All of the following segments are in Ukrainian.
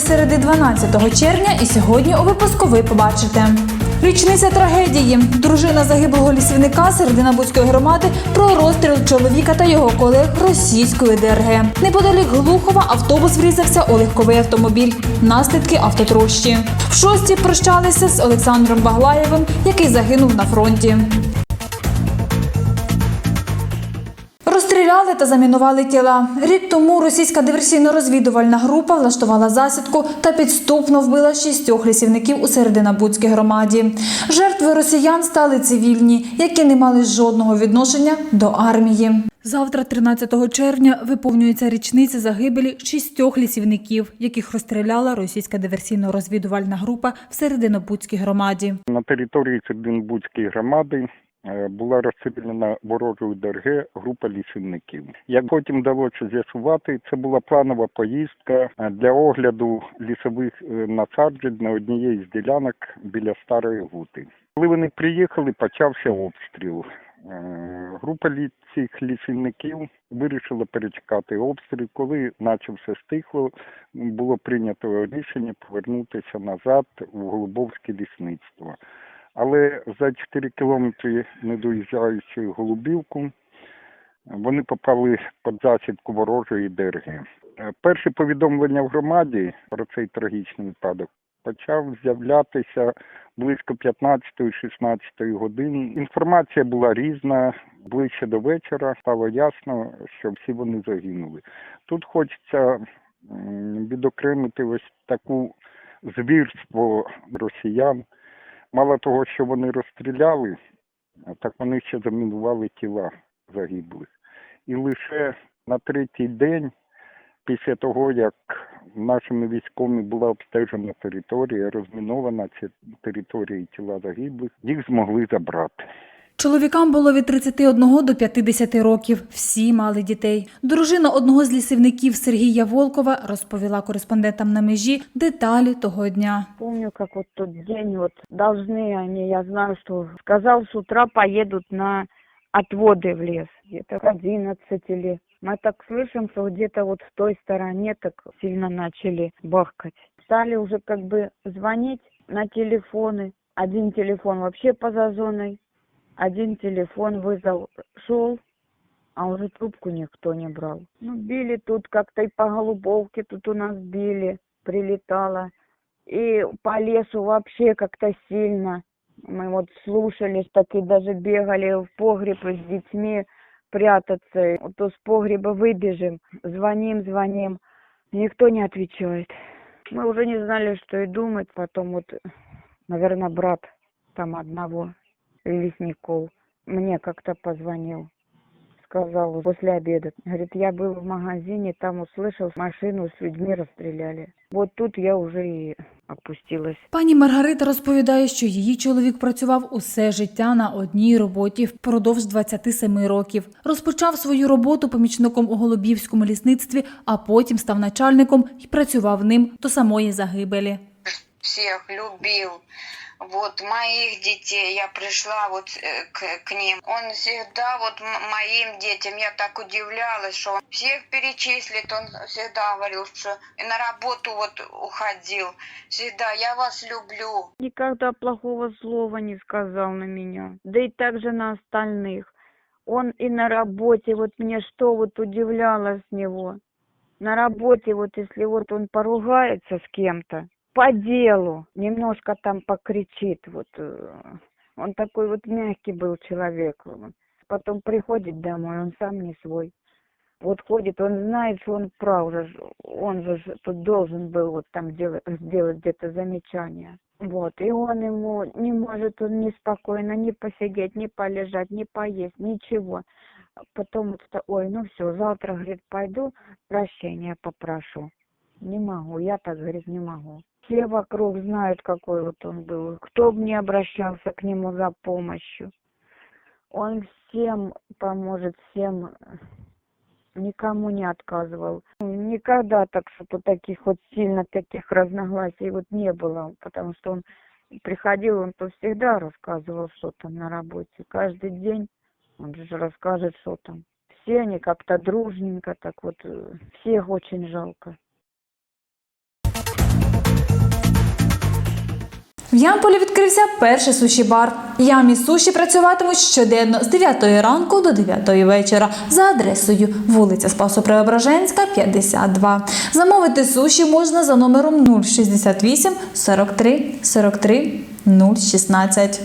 світлої середи 12 червня, і сьогодні у випуску ви побачите. Річниця трагедії. Дружина загиблого лісівника Серединабудської громади про розстріл чоловіка та його колег російської ДРГ. Неподалік Глухова автобус врізався у легковий автомобіль. Наслідки автотрощі. В шості прощалися з Олександром Баглаєвим, який загинув на фронті. Розстріляли та замінували тіла. Рік тому російська диверсійно-розвідувальна група влаштувала засідку та підступно вбила шістьох лісівників у Серединабудській громаді. Жертви росіян стали цивільні, які не мали жодного відношення до армії. Завтра, 13 червня, виповнюється річниця загибелі шістьох лісівників, яких розстріляла російська диверсійно-розвідувальна група в Серединобудській громаді. На території Серединбудської громади була розстріляна ворожою ДРГ група лісівників. Як потім вдалося з'ясувати, це була планова поїздка е, для огляду лісових е, насаджень на однієї з ділянок біля Старої Гути. Коли вони приїхали, почався обстріл. Е, Група цих лісівників вирішила перечекати обстріл. Коли все стихло, було прийнято рішення повернутися назад у Голубовське лісництво. Але за 4 кілометри, не доїжджаючи Голубівку, вони попали під засідку ворожої ДРГ. Е, Перше повідомлення в громаді про цей трагічний випадок почав з'являтися близько 15-16 годин. Інформація була різна. Ближче до вечора стало ясно, що всі вони загинули. Тут хочеться відокремити ось таку звірство росіян. Мало того, що вони розстріляли, так вони ще замінували тіла загиблих. І лише на третій день, після того, як нашими військовими була обстежена територія, розмінована ця територія і тіла загиблих, їх змогли забрати. Чоловікам було від 31 до 50 років. Всі мали дітей. Дружина одного з лісівників Сергія Волкова розповіла кореспондентам на межі деталі того дня. Помню, как вот тот день, вот должны они, я знаю, что сказал, с утра поедут на отводы в лес, где-то к 11 или... Мы так слышим, что где-то вот в той стороне так сильно начали бахкать. Стали уже как бы звонить на телефоны. Один телефон вообще поза зоной, один телефон вызов шел, а уже трубку никто не брал. Ну, били тут как-то и по Голубовке тут у нас били, прилетало. И по лесу вообще как-то сильно. Мы вот слушались, так и даже бегали в погреб с детьми прятаться. Вот то с погреба выбежим, звоним, звоним. Никто не отвечает. Мы уже не знали, что и думать. Потом вот, наверное, брат там одного лесников мне как-то позвонил. Сказал после обеда. Говорит, я был в магазине, там услышал, машину с людьми расстреляли. Вот тут я уже и опустилась. Пані Маргарита розповідає, що її чоловік працював усе життя на одній роботі впродовж 27 років. Розпочав свою роботу помічником у Голубівському лісництві, а потім став начальником і працював ним до самої загибелі. всех любил. Вот моих детей, я пришла вот э, к, к ним. Он всегда вот моим детям, я так удивлялась, что он всех перечислит, он всегда говорил, что на работу вот уходил. Всегда, я вас люблю. Никогда плохого слова не сказал на меня. Да и также на остальных. Он и на работе, вот мне что вот удивляло с него. На работе вот если вот он поругается с кем-то, по делу, немножко там покричит, вот э, он такой вот мягкий был человек. Потом приходит домой, он сам не свой. Вот ходит, он знает, что он прав, он же тут должен был вот там делать, сделать где-то замечание. Вот, и он ему не может, он неспокойно ни посидеть, ни полежать, ни поесть, ничего. Потом вот, ой, ну все, завтра, говорит, пойду, прощения попрошу. Не могу, я так, говорит, не могу. Все вокруг знают, какой вот он был. Кто бы не обращался к нему за помощью. Он всем поможет, всем э, никому не отказывал. Никогда так, что таких вот сильно таких разногласий вот не было, потому что он приходил, он то всегда рассказывал, что там на работе. Каждый день он же расскажет, что там. Все они как-то дружненько, так вот, э, всех очень жалко. Ямполі відкрився перший суші-бар. Ямі суші працюватимуть щоденно з 9 ранку до 9 вечора за адресою вулиця Спасо Преображенська, 52. Замовити суші можна за номером 068 43 43 016.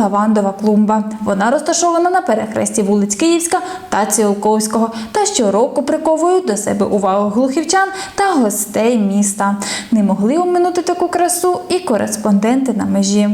Лавандова клумба. Вона розташована на перехресті вулиць Київська та Ціолковського та щороку приковує до себе увагу глухівчан та гостей міста. Не могли оминути таку красу і кореспонденти на межі.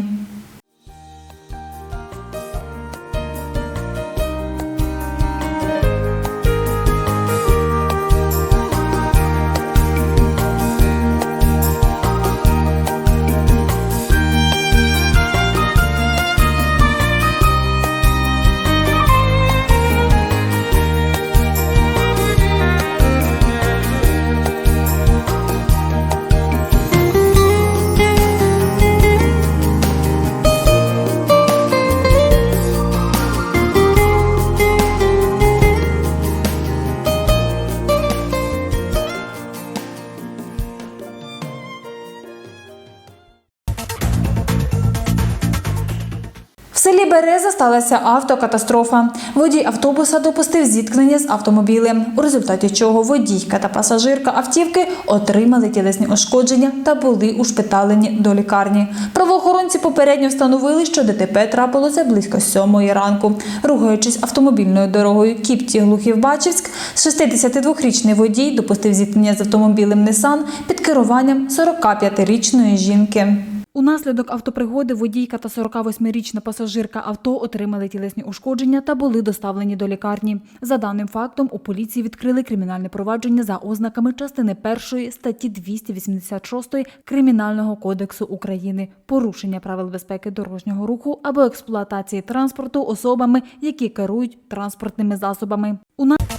Сталася автокатастрофа. Водій автобуса допустив зіткнення з автомобілем, у результаті чого водійка та пасажирка автівки отримали тілесні ушкодження та були ушпиталені до лікарні. Правоохоронці попередньо встановили, що ДТП трапилося близько сьомої ранку. Рухаючись автомобільною дорогою Кіпті Глухів-Бачівськ, 62-річний водій допустив зіткнення з автомобілем Нисан під керуванням 45-річної жінки. Унаслідок автопригоди водійка та 48-річна пасажирка авто отримали тілесні ушкодження та були доставлені до лікарні. За даним фактом, у поліції відкрили кримінальне провадження за ознаками частини 1 статті 286 Кримінального кодексу України порушення правил безпеки дорожнього руху або експлуатації транспорту особами, які керують транспортними засобами. У нас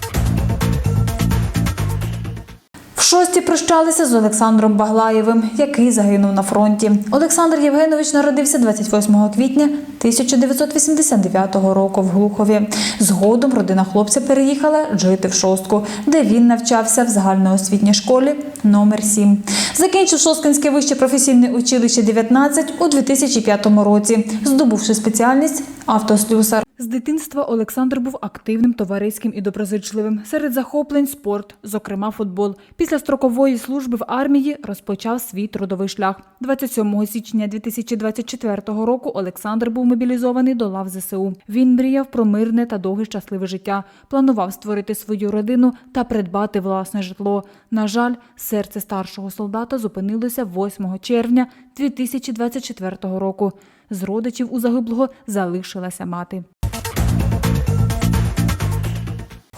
шості прощалися з Олександром Баглаєвим, який загинув на фронті. Олександр Євгенович народився 28 квітня 1989 року в Глухові. Згодом родина хлопця переїхала жити в шостку, де він навчався в загальноосвітній школі номер 7 Закінчив Шосткинське вище професійне училище 19 у 2005 році, здобувши спеціальність автослюсар. З дитинства Олександр був активним, товариським і доброзичливим. Серед захоплень спорт, зокрема футбол. Після строкової служби в армії розпочав свій трудовий шлях. 27 січня 2024 року Олександр був мобілізований до лав ЗСУ. Він мріяв про мирне та довге щасливе життя. Планував створити свою родину та придбати власне житло. На жаль, серце старшого солдата зупинилося 8 червня 2024 року. З родичів у загиблого залишилася мати.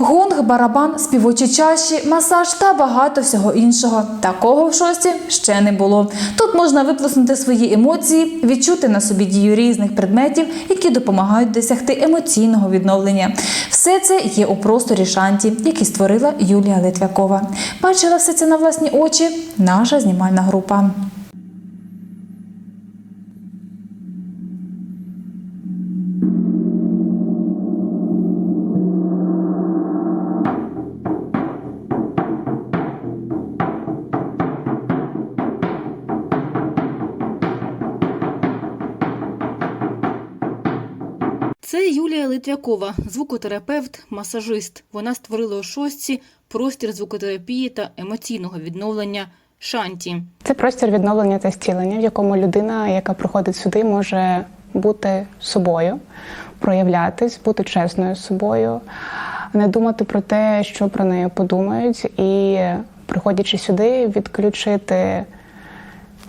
Гонг, барабан, співочі чаші, масаж та багато всього іншого. Такого в шості ще не було. Тут можна виплеснути свої емоції, відчути на собі дію різних предметів, які допомагають досягти емоційного відновлення. Все це є у просторі шанті, який створила Юлія Литвякова. Бачила все це на власні очі наша знімальна група. Юлія Литвякова, звукотерапевт, масажист. Вона створила у шостці простір звукотерапії та емоційного відновлення шанті. Це простір відновлення та зцілення, в якому людина, яка приходить сюди, може бути собою, проявлятись, бути чесною з собою, не думати про те, що про неї подумають, і приходячи сюди, відключити,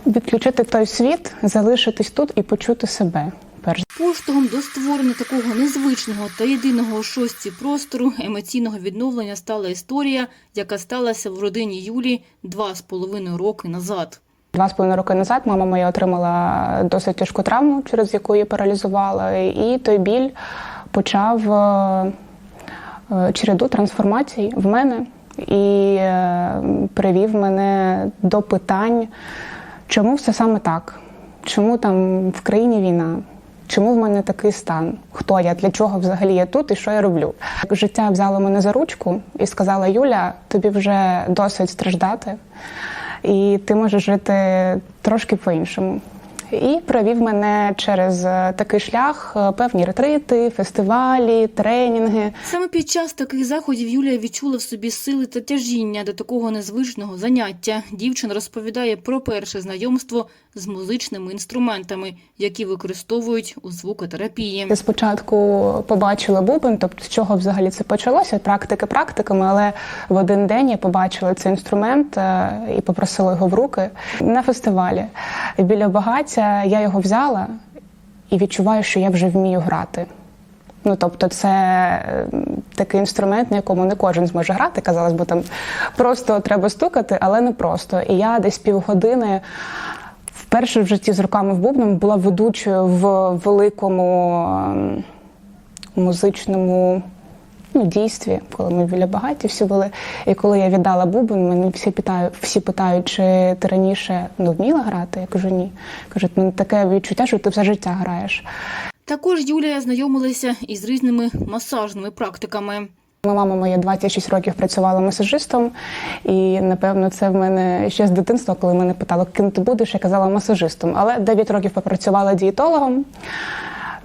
відключити той світ, залишитись тут і почути себе, Перш Поштовхом до створення такого незвичного та єдиного у шостці простору емоційного відновлення стала історія, яка сталася в родині Юлі два з половиною роки назад. Два з половиною роки назад мама моя отримала досить тяжку травму, через яку її паралізувала, і той біль почав е, е, череду трансформацій в мене і е, привів мене до питань, чому все саме так, чому там в країні війна. Чому в мене такий стан? Хто я? Для чого взагалі я тут і що я роблю? Життя взяло мене за ручку і сказала: Юля, тобі вже досить страждати і ти можеш жити трошки по-іншому. І провів мене через е, такий шлях е, певні ретрити, фестивалі, тренінги. Саме під час таких заходів Юлія відчула в собі сили та тяжіння до такого незвичного заняття. Дівчина розповідає про перше знайомство з музичними інструментами, які використовують у звукотерапії. Я спочатку побачила бубен, тобто з чого взагалі це почалося, практики практиками, але в один день я побачила цей інструмент е, і попросила його в руки на фестивалі. Біля багаття я його взяла і відчуваю, що я вже вмію грати. Ну, тобто, це такий інструмент, на якому не кожен зможе грати. Казалось би, там просто треба стукати, але не просто. І я десь півгодини вперше в житті з руками в бубном була ведучою в великому ем, музичному ну, дійстві, коли ми біля багаті всі були. І коли я віддала бубен, мене всі питають, всі питають, чи ти раніше не вміла грати? Я кажу, ні. Кажуть, ну таке відчуття, що ти все життя граєш. Також Юлія знайомилася із різними масажними практиками. Моя мама моя 26 років працювала масажистом, і напевно це в мене ще з дитинства, коли мене питали, ким ти будеш, я казала масажистом. Але 9 років попрацювала дієтологом.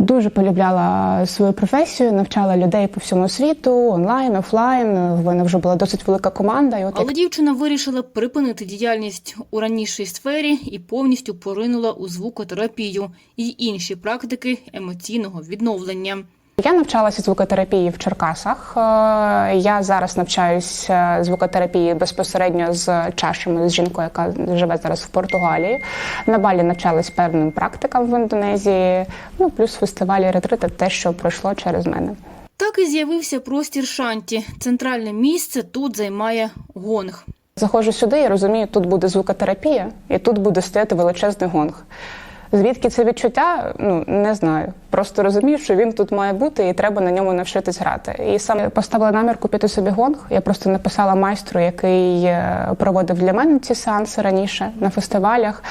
Дуже полюбляла свою професію, навчала людей по всьому світу, онлайн, офлайн. В мене вже була досить велика команда. І от Але дівчина вирішила припинити діяльність у ранішій сфері і повністю поринула у звукотерапію і інші практики емоційного відновлення. Я навчалася звукотерапії в Черкасах. Е, Я зараз навчаюся звукотерапії безпосередньо з чашами з жінкою, яка живе зараз в Португалії. На Балі навчалась певним практикам в Індонезії. Ну плюс фестивалі ретрити, те, що пройшло через мене. Так і з'явився простір Шанті. Центральне місце тут займає гонг. Заходжу сюди і розумію, тут буде звукотерапія, і тут буде стояти величезний гонг. Звідки це відчуття? Ну не знаю. Просто розумію, що він тут має бути, і треба на ньому навчитись грати. І саме поставила намір купити собі гонг. Я просто написала майстру, який е, проводив для мене ці сеанси раніше на фестивалях.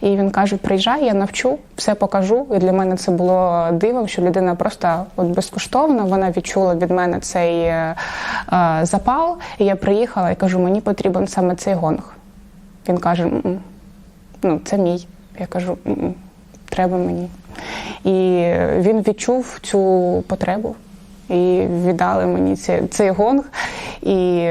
І він каже: приїжджай, я навчу, все покажу. І для мене це було дивом, що людина просто от безкоштовно вона відчула від мене цей е, е, запал. І я приїхала і кажу, мені потрібен саме цей гонг. Він каже: ну, це мій. Я кажу, треба мені. І він відчув цю потребу. І віддали мені цей, цей гонг. І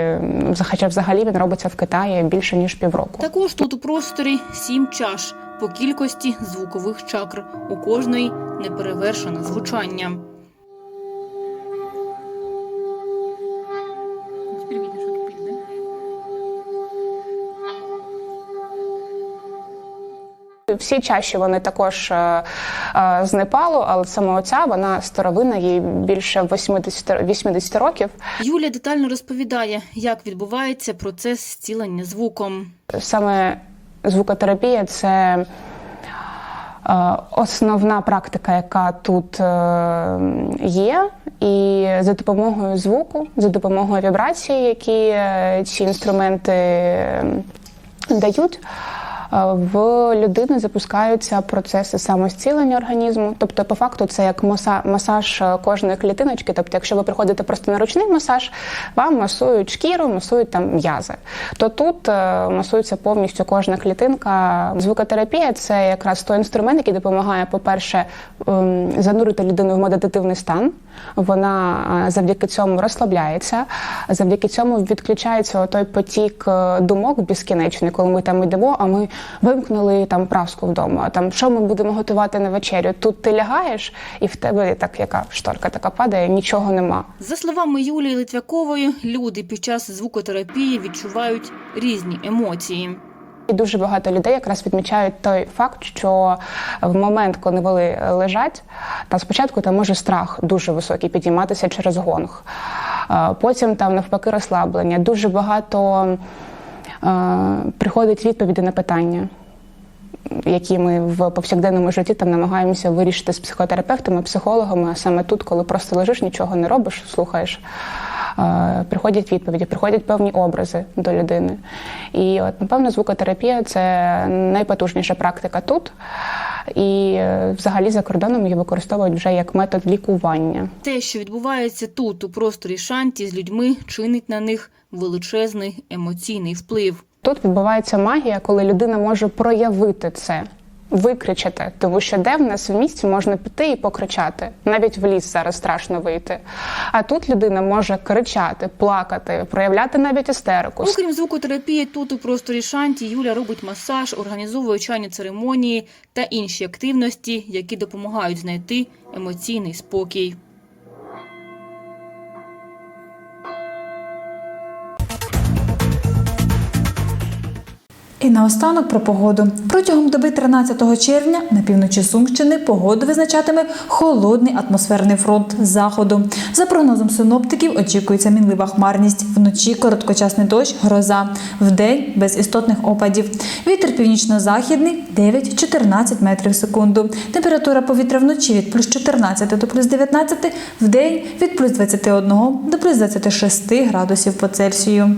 хоча взагалі він робиться в Китаї більше ніж півроку. Також тут у просторі сім чаш по кількості звукових чакр. У кожної неперевершене звучання. Всі чаші вони також е, е, з Непалу, але саме оця вона старовинна, їй більше 80, 80 років. Юлія детально розповідає, як відбувається процес зцілення звуком. Саме звукотерапія це е, основна практика, яка тут е, є. І за допомогою звуку, за допомогою вібрацій, які е, ці інструменти дають. Е, В людини запускаються процеси самозцілення організму. Тобто, по факту, це як масаж е, кожної клітиночки. Тобто, якщо ви приходите просто на ручний масаж, вам масують шкіру, масують там м'язи. То тут е, масується повністю кожна клітинка. Звукотерапія це якраз той інструмент, який допомагає, по-перше, ем, занурити людину в медитативний стан. Вона е, завдяки цьому розслабляється, завдяки цьому відключається той потік е, думок безкінечний, коли ми там йдемо, а ми вимкнули там праску вдома. Там що ми будемо готувати на вечерю? Тут ти лягаєш, і в тебе так яка шторка така падає, нічого нема. За словами Юлії Литвякової, люди під час звукотерапії відчувають різні емоції. І дуже багато людей якраз відмічають той факт, що в момент, коли вони лежать, там спочатку там може страх дуже високий підійматися через гонг. Е, Потім там навпаки розслаблення. Дуже багато е, приходить відповіді на питання. Які ми в повсякденному житті там намагаємося вирішити з психотерапевтами, психологами, а саме тут, коли просто лежиш, нічого не робиш, слухаєш, приходять відповіді, приходять певні образи до людини. І от, напевно, звукотерапія це найпотужніша практика тут. І е, взагалі за кордоном її використовують вже як метод лікування. Те, що відбувається тут, у просторі шанті з людьми, чинить на них величезний емоційний вплив. Тут відбувається магія, коли людина може проявити це, викричати, тому що де в нас в місті можна піти і покричати. Навіть в ліс зараз страшно вийти. А тут людина може кричати, плакати, проявляти навіть істерику. Окрім звукотерапії, тут у просторі шанті Юля робить масаж, організовує чайні церемонії та інші активності, які допомагають знайти емоційний спокій. І наостанок про погоду. Протягом доби 13 червня на півночі Сумщини погоду визначатиме холодний атмосферний фронт з заходу. За прогнозом синоптиків очікується мінлива хмарність. Вночі короткочасний дощ, гроза. Вдень без істотних опадів. Вітер північно-західний 9-14 метрів в секунду. Температура повітря вночі від плюс 14 до плюс 19, вдень від плюс 21 до плюс 26 градусів по Цельсію.